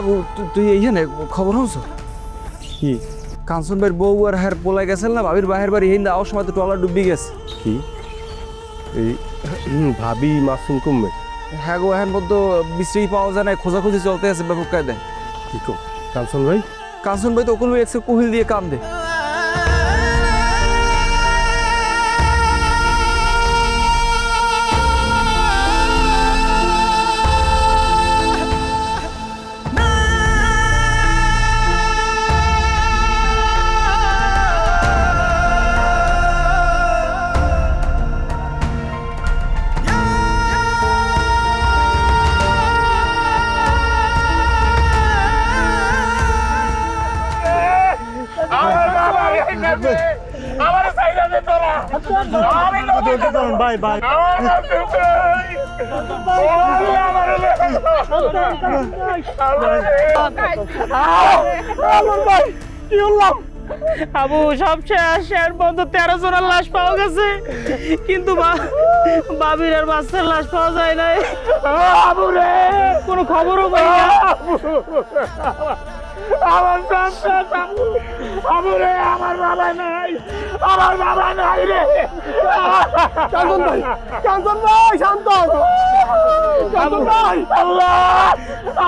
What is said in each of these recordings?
তু- তুই এইখানে খবর হস কি? কাঞ্চন ভাইয়ের বউ আর হ্যার পোলাই গেছিল না ভাবির বাহের বাড়ি হিন্দা আওয়ার সময় তো টলা ডুবি গেছে। কি? এই ভাবি মাসুম কমবে। হ্যাঁ গো এখন মধ্যে বিশ্রী পাওয়া যায় না খোঁজাখুঁজি চলতে আছে ব্যাপক কায়দায়। কি কো? কাঞ্চন ভাই কাঞ্চন ভাই তো ওখানে একসে কুহিল দিয়ে কাম ভাই ভাই আবু সব শেষ এর মধ্যে তেরো জনের লাশ পাওয়া গেছে কিন্তু বা- বাবির আর বাচ্চার লাশ পাওয়া যায় নাই আবু রে কোনো খবরও পাই না আমার সন্তান আবু আবু রে আমার বাবা নাই আমার বাবা নাই রে। কান্দন ভাই কান্দন ভাই শান্ত কান্দন ভাই। আল্লাহ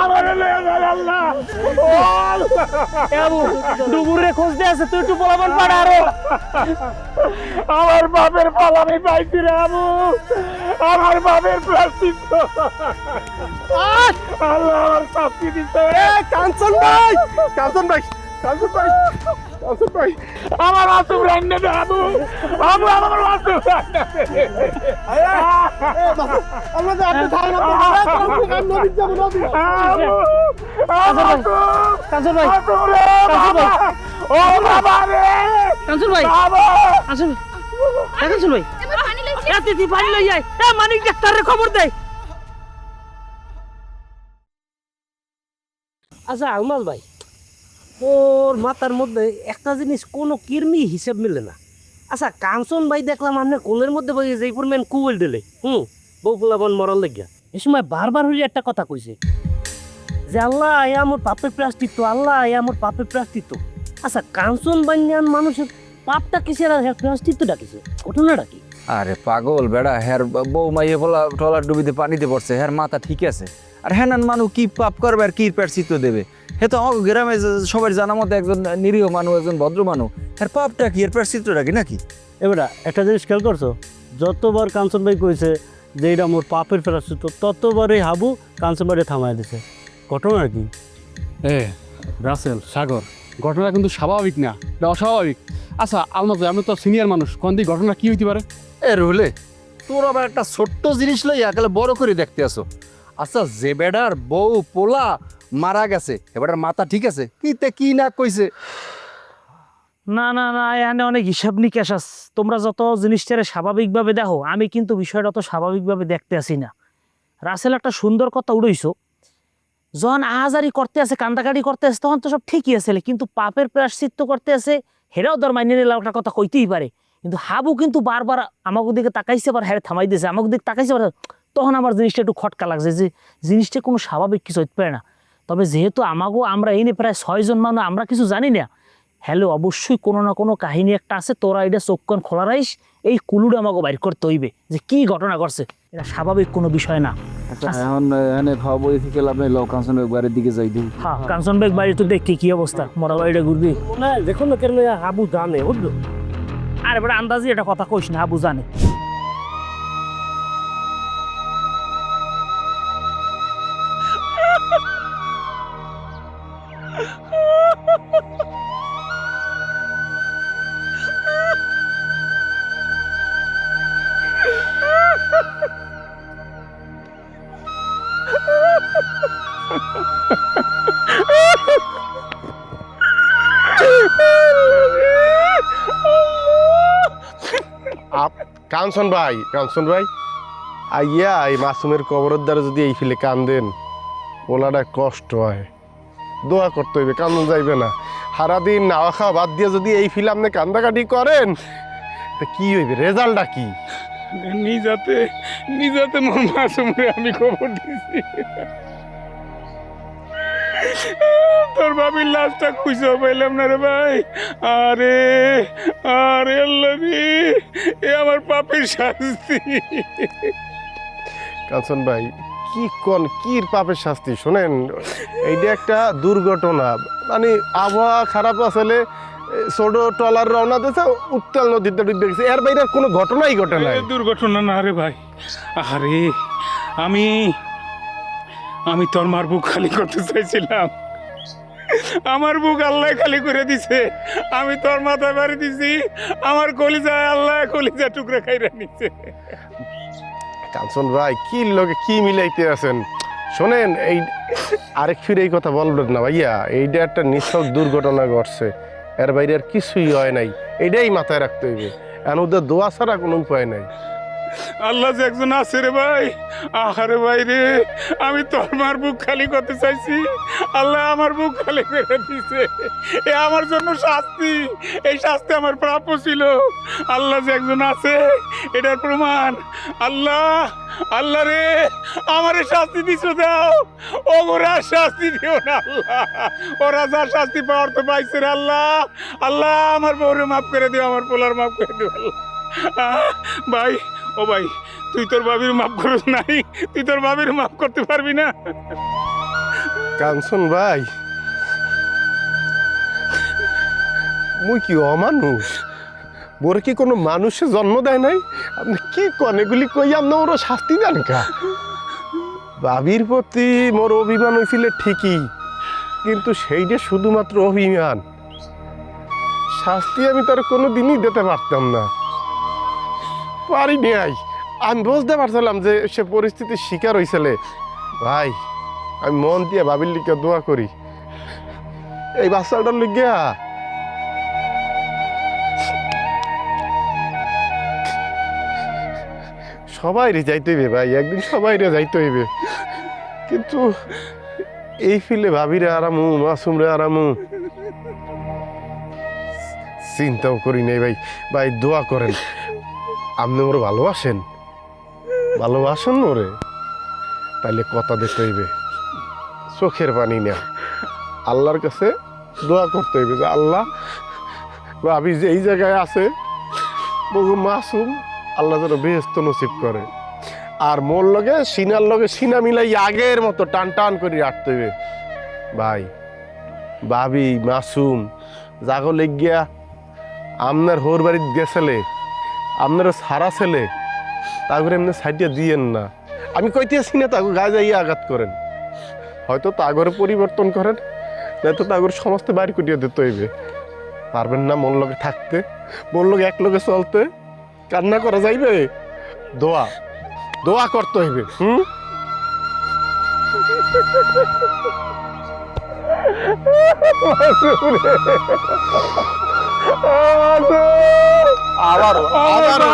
আমার আল্লাহ। ডুবুরে খুঁজতে আছে তুই একটু বলাবন পাড়া আরও। আমার বাপের ফল আমি পাইছি রে আবু। আমার বাপের প্লাস্টিক। আল্লাহ আমার শাস্তি দিতে কাঞ্চন ভাই। কাঞ্চন ভাই কাঞ্চন ভাই কাঞ্চন ভাই। আমার মাসুম রান্না দে আবু। আবু আমার মাসুম রান্না দে আমাদের আপনি থাকেন নদী যাব নদী আবু। আবু কাঞ্চন ভাই কাঞ্চন ভাই। ও বাবা রে। কাঞ্চন ভাই। বাবা। কাঞ্চন কাঞ্চন ভাই। এত তুই পানি লই যায় এ মানিক ডাক্তারের খবর দে। আচ্ছা আহমাদ ভাই। ওর মাথার মধ্যে একটা জিনিস কোনো কিরমি হিসেব মিলে না। আচ্ছা কাঞ্চন ভাই দেখলাম আপনার কোলের মধ্যে বই যে পরিমাণ কুয়েল দিলে। হুম, বউ ফুলাবন মরল লেগিয়া। এ সময় বারবার হইলে একটা কথা কইছে যে, আল্লাহ, এ আমার পাপের প্রাস্তিত্ব আল্লাহ, এ আমার পাপের প্রাস্তিত্ব আচ্ছা কাঞ্চন বান্যান মানুষের পাপটা কিসের আর প্রাস্তিত্বটা কিসের? ঘটনাটা কি? আরে পাগল বেড়া হ্যার বউ মাইয়ে বলা টলা ডুবিতে পানিতে পড়ছে হ্যার মাথা ঠিক আছে। আর হ্যাঁ মানুষ কি পাপ করবে আর কি প্রার্থিত দেবে? হে তো আমার গ্রামে যে- সবার জানা মতো একজন নিরীহ মানুষ একজন ভদ্র মানুষ হ্যার পাপটা কি এর প্রার্থিতটা কি নাকি? এবারে একটা জিনিস খেয়াল করছ? যতবার কাঞ্চন ভাই কইছে যে এটা মোর পাপের ফেরাস্তিত ততবারই হাবু কাঞ্চন ভাইরে থামাই দিছে। ঘটনা কি? এ রাসেল সাগর ঘটনা কিন্তু স্বাভাবিক না এটা অস্বাভাবিক। আচ্ছা আলমাজ ভাই, আপনি তো সিনিয়র মানুষ কোন দিক ঘটনা কি হইতে পারে? এ রুলে তোর আবার একটা ছোট্ট জিনিস লইয়া একালে বড় করে দেখতে আসো আচ্ছা যে বেডার বউ পোলা মারা গেছে, এবার মাথা ঠিক আছে? কিতে কি না কইছে? না না না, এখানে অনেক হিসাব নিকাশ আস তোমরা যত জিনিসটারে স্বাভাবিকভাবে দেখো, আমি কিন্তু বিষয়টা অত স্বাভাবিকভাবে দেখতে আসি না। রাসেল একটা সুন্দর কথা উড়ইছো। যখন আহাজারি করতে আছে কান্দাকাটি করতে আছে তখন তো সব ঠিকই আছে কিন্তু পাপের প্রায়শ্চিত্ত করতে আছে হেরাও ধর মাইনে নিলাম, একটা কথা কইতেই পারে। কিন্তু হাবু কিন্তু বারবার আমাকে দিকে তাকাইছে, আবার হ্যাঁ থামাই দিয়েছে। আমাকে দিকে তাকাইছে তখন আমার জিনিসটা একটু খটকা লাগছে যে, জিনিসটা কোনো স্বাভাবিক কিছু হতে পারে না। তবে যেহেতু আমাকেও আমরা এই নিয়ে প্রায় ছয়জন মানুষ আমরা কিছু জানি না। হ্যালো অবশ্যই কোনো না কোনো কাহিনী একটা আছে তোরা এটা চোখকন খোলা রাইস এই কুলুটা আমাকে বাইর করতে হইবে যে কি ঘটনা করছে এটা স্বাভাবিক কোনো বিষয় না। আচ্ছা এখন এখানে খাওয়া বই থেকে লাভ নেই কাঞ্চন বাড়ির দিকে যাই দিই হ্যাঁ কাঞ্চন বেগ বাড়ি তো দেখি কি অবস্থা? মরা বাড়িটা ঘুরবি? না দেখুন না কেন হাবু জানে বুঝলো? আর এবার আন্দাজি এটা কথা কইস না আবু জানে। কাঞ্চন ভাই কাঞ্চন ভাই। আইয়া, এই মাসুমের কবরের দ্বারা যদি এই ফিলে কান্দেন ওলাটা কষ্ট হয়। দোয়া করতে হইবে, কান্দন যাইবে না। সারাদিন নাওয়া খাওয়া বাদ দিয়ে যদি এই ফিলে আপনি কান্দাকাটি করেন, তা কি হইবে, রেজাল্টটা কি? নিজাতে নিজাতে মোর মাসুমরে আমি খবর দিছি। তোর বাবির লাশটা খুঁজেও পাইলাম না রে ভাই। আরে আরে আল্লাহ এ আমার পাপের শাস্তি। কাঞ্চন ভাই কি কোন কি পাপের শাস্তি? শোনেন এইটা একটা দুর্ঘটনা। মানে আবহাওয়া খারাপ আসলে ছোট টলার রওনা দিয়েছে উত্তাল নদীতে ডুবে গেছে। এর বাইরে কোনো ঘটনাই ঘটে এ দুর্ঘটনা না রে ভাই। আরে আমি আমি তোর মার বুক খালি করতে চাইছিলাম। আমার বুক আল্লাহ খালি করে দিছে। আমি তোর মাথায় বাড়ি দিছি। আমার কলিজা আল্লাহ কলিজা টুকরা খাইরা নিছে। কাঞ্চন ভাই, কি লোকে কি মিলাইতে আছেন? শোনেন, এই আরেক ফিরে এই কথা বলবেন না ভাইয়া। এইটা একটা নিছক দুর্ঘটনা ঘটছে। এর বাইরে আর কিছুই হয় নাই। এইটাই মাথায় রাখতে হইবে। এখন ওদের দোয়া ছাড়া কোনো উপায় নাই। আল্লাহ যে একজন আছে রে ভাই। আহারে ভাই রে, আমি তোর মার বুক খালি করতে চাইছি। আল্লাহ আমার বুক খালি করে দিছে। এ আমার জন্য শাস্তি। এই শাস্তি আমার প্রাপ্য ছিল। আল্লাহ যে একজন আছে, এটার প্রমাণ। আল্লাহ আল্লাহ রে, আমারে শাস্তি দিছ দাও। ও ওরা শাস্তি দিও না আল্লাহ। ওরা যা শাস্তি পাওয়ার তো পাইছে রে আল্লাহ। আল্লাহ আমার বউরে মাফ করে দিও, আমার পোলার মাফ করে দিও আল্লাহ। ভাই ও ভাই, তুই তোর বাবির মাফ করিস নাই, তুই তোর বাবির মাফ করতে পারবি না। কাঞ্চন ভাই, মুই কি অমানুষ? বোর কি কোনো মানুষে জন্ম দেয় নাই? আপনি কি কন, এগুলি কই আপনি ওর শাস্তি দেন কা? বাবির প্রতি মোর অভিমান হয়েছিল ঠিকই, কিন্তু সেইটা শুধুমাত্র অভিমান। শাস্তি আমি তার কোনো দিনই দিতে পারতাম না। পারি নাই আমি বুঝতে পারছিলাম যে সে পরিস্থিতির শিকার হয়েছিল ভাই, আমি মন দিয়ে বাবির লিখে দোয়া করি। এই বাচ্চাটার লিখিয়া সবাই রে যাইতে হইবে ভাই, একদিন সবাই রে যাইতে হইবে। কিন্তু এই ফিলে ভাবিরে আরামু মাসুম রে আরামু। চিন্তাও করি নাই ভাই ভাই দোয়া করেন। আপনি মোরে ভালোবাসেন? ভালোবাসেন মোরে তাইলে কথা দিতে হইবে। চোখের পানি না আল্লাহর কাছে দোয়া করতে হইবে যে, আল্লাহ, ভাবি যে এই জায়গায় আছে, বহু মাসুম, আল্লাহ যেন বেহস্ত নসিব করে। আর মোর লগে, সিনার লগে সিনা মিলাই আগের মতো টান টান করে রাখতে হইবে। ভাই, ভাবি, মাসুম, জাগো লেগিয়া আপনার হোর বাড়িতে গেছিলে আপনার সারা ছেলে তাগরে এমনি সাইডে দিয়েন না। আমি কইতেছি না তাকে গায়ে যাইয়া আঘাত করেন। হয়তো তাগরে পরিবর্তন করেন, নয়তো তাগর সমস্ত বাড়ি কুটিয়ে দিতে হইবে। পারবেন না মন লগে থাকতে, মন লগে এক লগে চলতে। কান্না করা যাইবে? দোয়া দোয়া করতে হইবে, হুম? আবারও আবারও।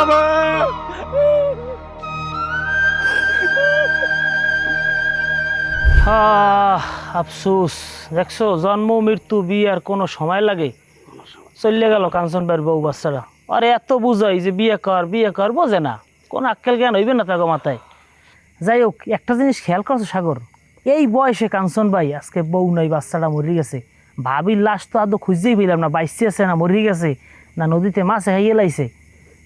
আফসোস। দেখছ, জন্ম, মৃত্যু কোনো সময় লাগে? চলে গেল বউ বাচ্চারা। আরে, এত বুঝাই যে বিয়ে কর বিয়ে কর, বোঝে না। কোন আক্কেল জ্ঞান হইবে না তাকে মাথায়। যাই হোক, একটা জিনিস খেয়াল করছ, সাগর? এই বয়সে কাঞ্চন ভাই, আজকে বউ নাই, বাচ্চাটা মরে গেছে। ভাবির লাশ তো আদৌ খুঁজেই পেলাম না বাইসে আছে না মরে গেছে। না নদীতে মাছে হাইয়ে লাইছে।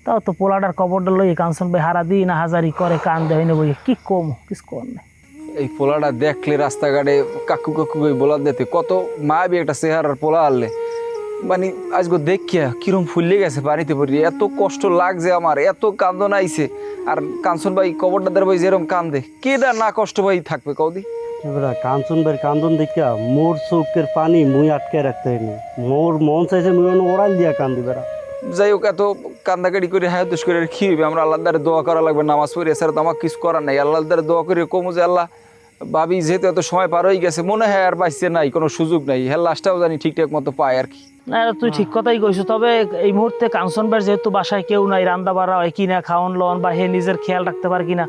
তাও তো পোলাটার কবরটা লইয়ে কাঞ্চন ভাই হারা দিই না হাজারি করে কান দেয় না বই কি কম, কিছু কর নাই। এই পোলাটা দেখলে রাস্তাঘাটে কাকু কাকু করে বলা দিতে কত মায়াবী একটা চেহারার পোলা আনলে। মানে আজকে দেখিয়া কিরম ফুললে গেছে পানিতে পড়ি এত কষ্ট লাগছে আমার, এত কান্দন আইছে আর কাঞ্চন ভাই কবরটা দেয় ভাই যেরকম কান্দে, কেডা না কষ্ট ভাই থাকবে কৌদি এবার কাঞ্চন ভাইয়ের কান্দন দেখা মোর চোখের পানি মুই আটকে রাখতে হয়নি মোর মন চাইছে মুই দিয়া কান্দি বেড়া। যাই হোক এত কান্দাকাটি করে হায়াতুস করে কি আমরা আল্লাহর দ্বারে দোয়া করা লাগবে নামাজ পড়ি এছাড়া তো আমার কিছু করার নাই। আল্লাহর দ্বারে দোয়া করে কমু যে আল্লাহ ভাবি যেহেতু এত সময় পার হয়ে গেছে মনে হয় আর বাইসে নাই কোনো সুযোগ নাই। হ্যাঁ লাস্টটাও জানি ঠিকঠাক মতো পায় আর কি। না তুই ঠিক কথাই কইছো। তবে এই মুহূর্তে কাঞ্চন ভাইয়ের যেহেতু বাসায় কেউ নাই রান্না বাড়া হয় কিনা খাওয়ান লন বা হে নিজের খেয়াল রাখতে পারে কিনা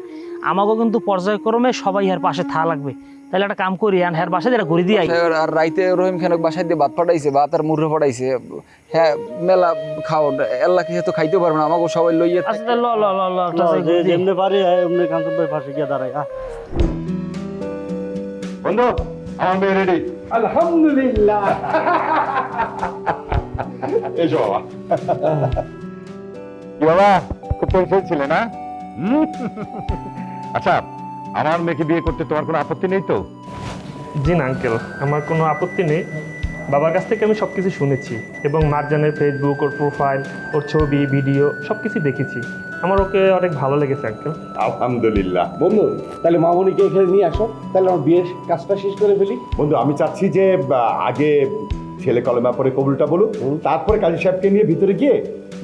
আমাকেও কিন্তু পর্যায়ক্রমে সবাই আর পাশে থা লাগবে। তাহলে একটা কাম করি আর হের বাসায় এটা ঘুরে দিয়ে আর- আর রাইতে রহিম খানক বাসায় দিয়ে ভাত পাঠাইছে ভাত আর মুররে পাঠাইছে হ্যাঁ মেলা খাও আল্লাহ কি তো খাইতে পারবে না আমাকে সবাই লইয়ে আচ্ছা ল ল ল ল। যেমনি পারি এমনি কাঞ্চন ভাই পাশে গিয়া দাঁড়াই বন্ধু আমার রেডি আলহামদুলিল্লাহ। এসো বাবা। বাবা খুব টেনশন ছিলে না? আচ্ছা আমার মেয়েকে বিয়ে করতে তোমার কোনো আপত্তি নেই তো? জি না আঙ্কেল আমার কোনো আপত্তি নেই। বাবার কাছ থেকে আমি সব কিছু শুনেছি এবং মারজানের ফেসবুক ওর প্রোফাইল ওর ছবি ভিডিও সব কিছু দেখেছি। আমার ওকে অনেক ভালো লেগেছে আঙ্কেল আলহামদুলিল্লাহ। বন্ধু তাহলে মামনিকে এখানে নিয়ে আসো। তাহলে আমার বিয়ের কাজটা শেষ করে ফেলি। বন্ধু আমি চাচ্ছি যে আগে ছেলে কলমা পরে কবুলটা বলুক। তারপরে কাজী সাহেবকে নিয়ে ভিতরে গিয়ে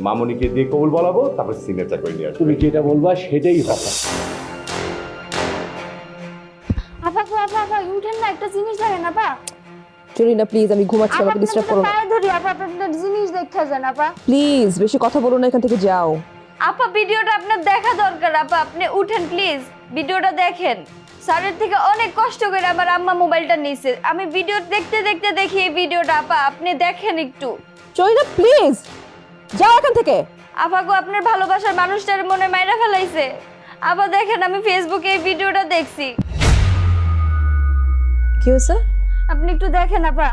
মামনিকে দিয়ে কবুল বলাবো তারপর সিগনেচার করে নিয়ে আসব। তুমি যেটা বলবা সেটাই হবে। চলি না প্লিজ আমি ঘুমাচ্ছি আমাকে ডিস্টার্ব করো না। ধরি আপা আপনি একটা জিনিস দেখতে যান আপা। প্লিজ বেশি কথা বলো না এখান থেকে যাও। আপা ভিডিওটা আপনার দেখা দরকার আপা আপনি উঠেন প্লিজ ভিডিওটা দেখেন। স্যারের থেকে অনেক কষ্ট করে আমার আম্মা মোবাইলটা নিয়েছে আমি ভিডিও দেখতে দেখতে দেখি এই ভিডিওটা আপা আপনি দেখেন একটু। চলি না প্লিজ যাও এখান থেকে। আপা গো আপনার ভালোবাসার মানুষটার মনে মাইরা ফেলাইছে। আপা দেখেন আমি ফেসবুকে এই ভিডিওটা দেখছি। কি হয়েছে আপনি একটু দেখেন আপা।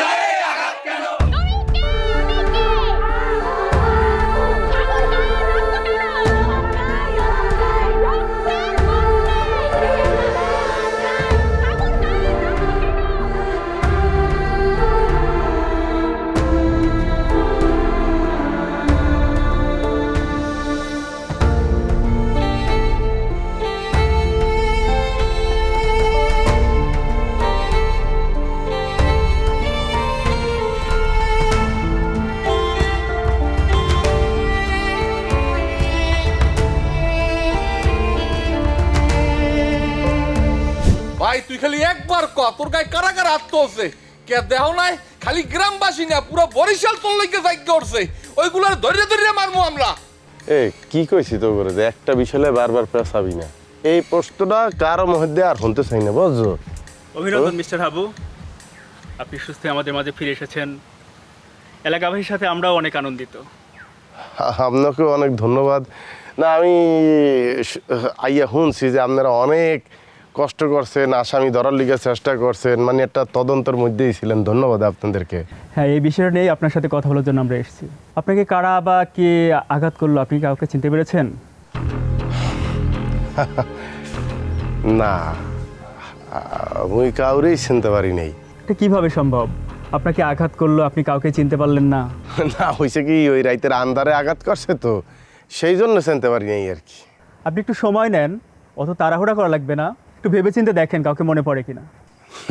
ভাই খালি একবার ক? তোর গায়ে কারা কারা আত্মহচ্ছে কে দেহ নাই খালি গ্রামবাসী না পুরো বরিশাল তোর লইকে যাইকে উঠছে ওইগুলোর ধরে ধরে মারমু আমরা। এ কি কইছি তো করে যে একটা বিষয়ে বারবার পেঁচাবি না? এই প্রশ্নটা কারও মধ্যে আর শুনতে চাই না বুঝছ? অভিনন্দন মিস্টার হাবু। আপনি সুস্থ আমাদের মাঝে ফিরে এসেছেন। এলাকাবাসীর সাথে আমরাও অনেক আনন্দিত। আপনাকে অনেক ধন্যবাদ। না আমি আইয়া শুনছি যে আপনারা অনেক কষ্ট করছেন আসামি ধরার লিগে চেষ্টা করছেন মানে একটা তদন্তের মধ্যেই ছিলেন। ধন্যবাদ আপনাদেরকে। হ্যাঁ এই বিষয়টা নিয়ে আপনার সাথে কথা বলার জন্য আমরা এসেছি। আপনাকে কারা বা কে আঘাত করল আপনি কাউকে চিনতে পেরেছেন? না আমি কাউরেই চিনতে পারি নাই। এটা কীভাবে সম্ভব? আপনাকে আঘাত করল আপনি কাউকে চিনতে পারলেন না। না হয়েছে কি ওই রাইতের আন্দারে আঘাত করছে তো সেই জন্য চিনতে পারি নাই আর কি। আপনি একটু সময় নেন অত তাড়াহুড়া করা লাগবে না। একটু ভেবেচিন্তে দেখেন কাউকে মনে পড়ে কিনা।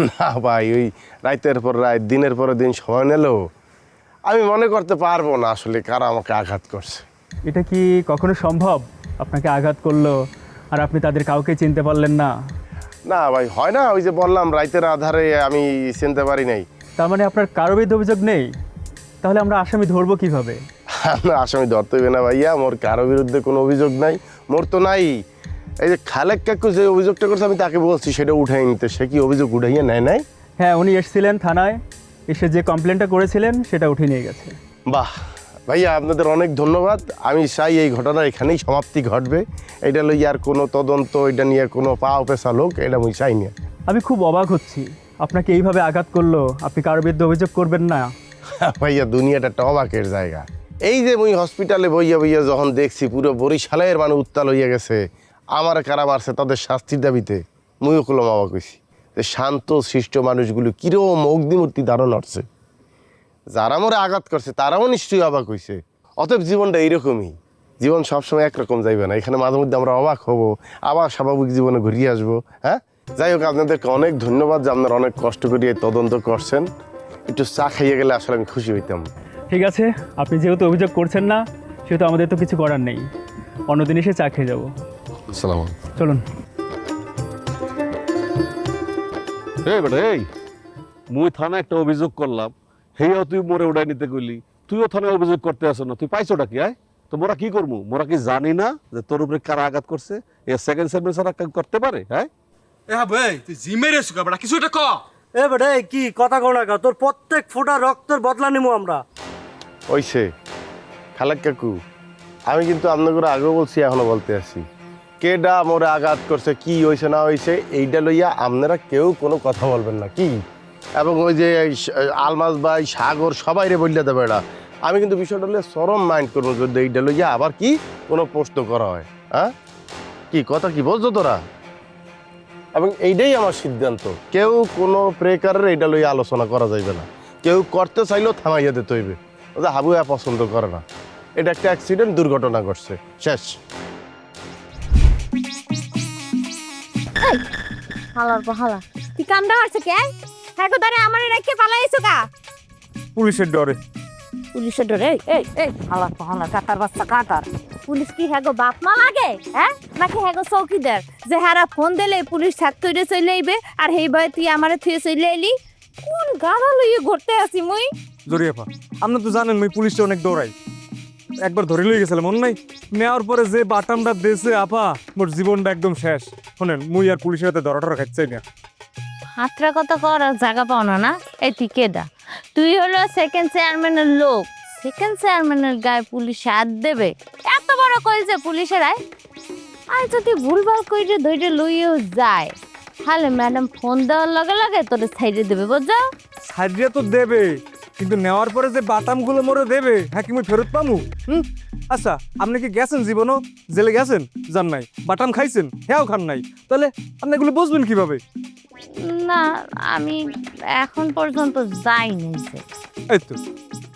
না ভাই ওই রাইতের পর রাত দিনের পর দিন সময় নিলেও আমি মনে করতে পারব না আসলে কারা আমাকে আঘাত করছে। এটা কি কখনো সম্ভব? আপনাকে আঘাত করল আর আপনি তাদের কাউকে চিনতে পারলেন না? না ভাই হয় না ওই যে বললাম রাইতের আধারে আমি চিনতে পারি নাই। তার মানে আপনার কারও বিরুদ্ধে অভিযোগ নেই? তাহলে আমরা আসামি ধরবো কীভাবে? আসামি ধরতে হবে না ভাইয়া মোর কারও বিরুদ্ধে কোনো অভিযোগ নাই মোর তো নাই। এই যে খালেক কাকু যে অভিযোগটা করছে আমি তাকে বলছি সেটা উঠাই নিতে। সে কি অভিযোগ উঠাইয়া নেয় নাই? হ্যাঁ উনি এসেছিলেন থানায় এসে যে কমপ্লেনটা করেছিলেন সেটা উঠে নিয়ে গেছে। বাহ! ভাইয়া আপনাদের অনেক ধন্যবাদ। আমি চাই এই ঘটনা এখানেই সমাপ্তি ঘটবে। এটা লই আর কোনো তদন্ত এটা নিয়ে কোনো পাও পেশা লোক এটা আমি চাই না। আমি খুব অবাক হচ্ছি। আপনাকে এইভাবে আঘাত করল আপনি কারোর বিরুদ্ধে অভিযোগ করবেন না? ভাইয়া দুনিয়াটা একটা অবাকের জায়গা। এই যে মুই হসপিটালে বইয়া বইয়া যখন দেখছি পুরো বরিশালের মানে উত্তাল হইয়া গেছে। আমার কারা মারছে তাদের শাস্তির দাবিতে মুইও কলম অবাক যে শান্ত, সৃষ্ট মানুষগুলো কিরম অগ্নিমূর্তি ধারণ হচ্ছে যারা মরে আঘাত করছে, তারাও নিশ্চয়ই অবাক হইছে। অতএব জীবনটা এইরকমই। জীবন সবসময় একরকম যাইবে না। এখানে মাঝে মধ্যে আমরা অবাক হব, আবার স্বাভাবিক জীবনে ঘুরিয়ে আসব হ্যাঁ? যাই হোক, আপনাদেরকে অনেক ধন্যবাদ যে আপনারা অনেক কষ্ট করিয়ে তদন্ত করছেন। একটু চা খাইয়ে গেলে আসলে আমি খুশি হইতাম। ঠিক আছে, আপনি যেহেতু অভিযোগ করছেন না, সেহেতু আমাদের তো কিছু করার নেই। অন্যদিন এসে চা খেয়ে যাব। আসসালাম চলুন। এই বেটা এই। মুই থানা একটা অভিযোগ করলাম। হেয়াও তুই মোরে উড়াই নিতে কইলি। তুইও থানায় অভিযোগ করতে আসো না। তুই পাইছোটা কি আয়? তো মোরা কি করব মোরা কি জানি না যে তোর উপরে কারা আঘাত করছে? এ সেকেন্ড সার্ভিস ছাড়া করতে পারে হ্যাঁ এ ভাই তুই জিমের এসো কাবড়া কিছু এটা ক। এ বেটা কি কথা কও না কা? তোর প্রত্যেক ফোঁটা রক্তের বদলা নিবো আমরা। ওইসে খালাক কাকু আমি কিন্তু আপনাদের আগেও বলছি এখনও বলতে আছি কেডা মোরে আঘাত করছে, কি হয়েছে না হয়েছে এইটা লইয়া আপনারা কেউ কোনো কথা বলবেন না। কি? এবং ওই যে আলমাস ভাই সাগর সবাই রে বললে দেবে এটা আমি কিন্তু বিষয়টা হলে চরম মাইন্ড করব যদি এইটা লইয়া আবার কি কোনো প্রশ্ন করা হয় হ্যাঁ? কি কথা কি বলছো তোরা? এবং এইটাই আমার সিদ্ধান্ত। কেউ কোনো প্রেকারের এইটা লইয়া আলোচনা করা যাইবে না। কেউ করতে চাইলেও থামাইয়া দিতে হইবে। ওদের হাবুয়া পছন্দ করে না। এটা একটা অ্যাক্সিডেন্ট, দুর্ঘটনা ঘটছে। শেষ। হালার পর হালা। তুই কামটা মারছে কে? হ্যাঁ তারে আমার রেখে পালাইছো কা পুলিশের ডরে। পুলিশের ডরে এই এই হালার পর হালা কাটার বাচ্চা কাটার। পুলিশ কি হ্যাঁ বাপ মা লাগে? হ্যাঁ? নাকি হ্যাঁ গো চৌকিদার? যে হারা ফোন দিলে পুলিশ ছাদ তৈরি চলে আইবে আর হেই ভয়ে তুই আমারে থুয়ে চলে এলি কোন গাড়া লইয়ে ঘুরতে আসি মুই? জরিয়াফা আপনি তো জানেন মুই পুলিশটা অনেক দৌড়াই একবার ধরে লই গেছিলাম মন নাই? নেওয়ার পরে যে বাটামটা দেশে আপা মোর জীবনটা একদম শেষ। শোনেন মুই আর পুলিশের হাতে ধরা টরা খাচ্ছাই না। হাতরা কথা করার জায়গা পাও না? না এই তুই কেডা? তুই হলো সেকেন্ড চেয়ারম্যানের লোক। সেকেন্ড চেয়ারম্যানের গায়ে পুলিশ হাত দেবে। এত বড় কইছে পুলিশের আয়? আর যদি ভুলভাল কইরে ধইরে লইয়েও যায় তাহলে ম্যাডাম ফোন দেওয়ার লগে লগে তোরে সাইডে দেবে বুঝছ? সারিয়া তো দেবে। কিন্তু নেওয়ার পরে যে বাটামগুলো মোরে দেবে হ্যাঁ কি মুই ফেরত পামু? হুম? আচ্ছা আপনি কি গেছেন জীবনও? জেলে গেছেন? যান নাই। বাটাম খাইছেন? হ্যাঁ খান নাই। তাহলে আপনি এগুলো বুঝবেন কীভাবে? না আমি এখন পর্যন্ত যাইনি এই তো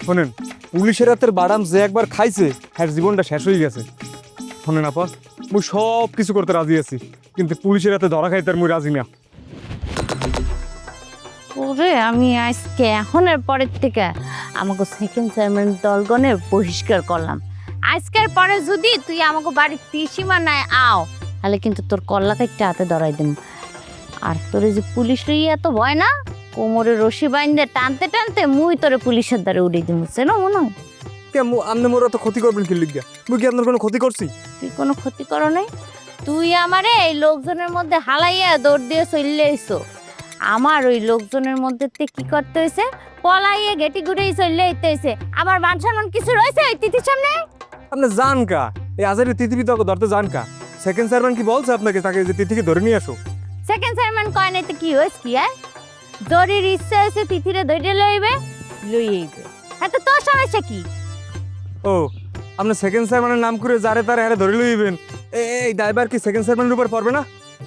শোনেন পুলিশের হাতের বাদাম যে একবার খাইছে হ্যাঁ জীবনটা শেষ হয়ে গেছে। শোনেন আপা মুই সব কিছু করতে রাজি আছি কিন্তু পুলিশের হাতে ধরা খাইতে আর মুই রাজি না। ওরে আমি আজকে এখনের পরের থেকে আমাকে সেকেন্ড চেয়ারম্যান দলগণের বহিষ্কার করলাম। আজকের পরে যদি তুই আমাকে বাড়ির ত্রিসীমানায় আও তাহলে কিন্তু তোর কল্লা থেকে হাতে ধরাই দিম আর তোরে যে পুলিশ লইয়া এত ভয় না? কোমরে রশি বাইন্দে টানতে টানতে মুই তোরে পুলিশের দ্বারে উড়িয়ে দিম না মনে হয়? কে মু- আপনি মোর এত ক্ষতি করবেন কি লিখিয়া মুই কি আপনার কোনো ক্ষতি করছি? তুই কোনো ক্ষতি করো নাই? তুই আমারে এই লোকজনের মধ্যে হালাইয়া দৌড় দিয়ে চললে আইসো। আমার ওই লোকজনের মধ্যে তে কি করতে হয়েছে পলাইয়ে গেটি ঘুরেই চললে আইতে হয়েছে আমার মান সম্মান কিছু রয়েছে ওই তিথির সামনে? আপনি জান কা। এই আজারে তিথি বিতর্ক ধরতে জান কা। সেকেন্ড চেয়ারম্যান কি বলছে আপনাকে? তাকে যে তিথিকে ধরে নিয়ে আসো সেকেন্ড চেয়ারম্যান কয় নাই তো কি হয়েছে কি আর জরির ইচ্ছা হয়েছে তিথিরে ধরে লইবে লই আইবে হ্যাঁ তো তোর সমস্যা কি? ও আপনি সেকেন্ড চেয়ারম্যানের নাম করে যারে তারে হারে ধরে লইবেন। এই ড্রাইভার কি সেকেন্ড চেয়ারম্যানের উপর পড়বে না?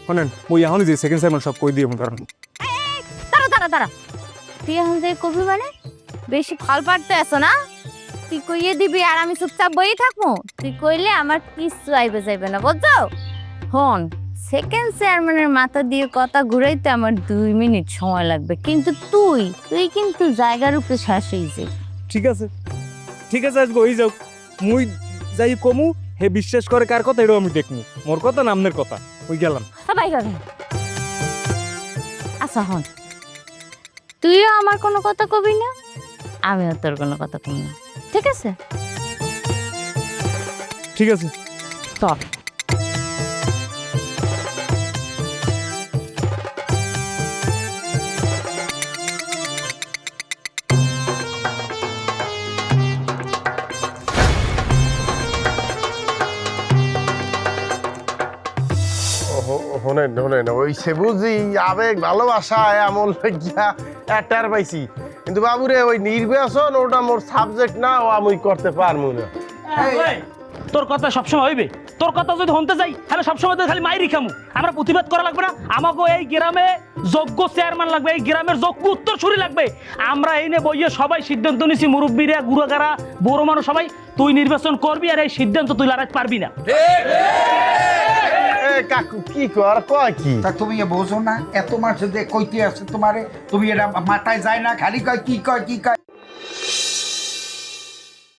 শোনেন মুই এখনই যে সেকেন্ড চেয়ারম্যান সব কই দিয়ে কারণ তারা তুই এখন যে কবি মানে বেশি ফল পাড়তে আসো না? তুই কইয়ে দিবি আর আমি চুপচাপ বই থাকব। তুই কইলে আমার কিচ্ছু আইবে যাইবে না বুঝছ? হন সেকেন্ড চেয়ারম্যানের মাথা দিয়ে কথা ঘুরাইতে আমার দুই মিনিট সময় লাগবে। কিন্তু তুই তুই কিন্তু জায়গার উপরে শেষ হয়েছে ঠিক আছে। ঠিক আছে আজকে ওই যাও মুই যাই কমু হে বিশ্বাস করে কার কথা এটাও আমি দেখমু। মোর কথা না আমনের কথা? ওই গেলাম? সবাই গেল আচ্ছা হন। তুইও আমার কোনো কথা কবি না? আমিও তোর কোনো কথা কবি না। ঠিক আছে? ঠিক আছে। চল। শোনেন শোনেন, ওই সে বুঝি আবেগ ভালোবাসা এমন লজ্জা একটার পাইছি। কিন্তু বাবুরে, ওই নির্বাচন, ওটা মোর সাবজেক্ট না, ও আমি করতে পারব না। তোর কথা সবসময় হইবে? তোর কথা যদি হনতে যাই তাহলে সবসময় তো খালি মাইরি খামু। আমরা প্রতিবাদ করা লাগবে না। আমাকে এই গ্রামে যোগ্য চেয়ারম্যান লাগবে এই গ্রামের যোগ্য উত্তরসূরি লাগবে। আমরা এই নিয়ে বইয়ে সবাই সিদ্ধান্ত নিছি মুরব্বীরা গুড়াগারা বড় মানুষ সবাই তুই নির্বাচন করবি আর এই সিদ্ধান্ত তুই লড়াইতে পারবি না। এ কাকু কি কর কয় কি? তা তুমি এ বোঝো না এত মাস যে কইতে আছে তোমারে তুমি এটা মাথায় যায় না খালি কয় কি কয় কি কয়?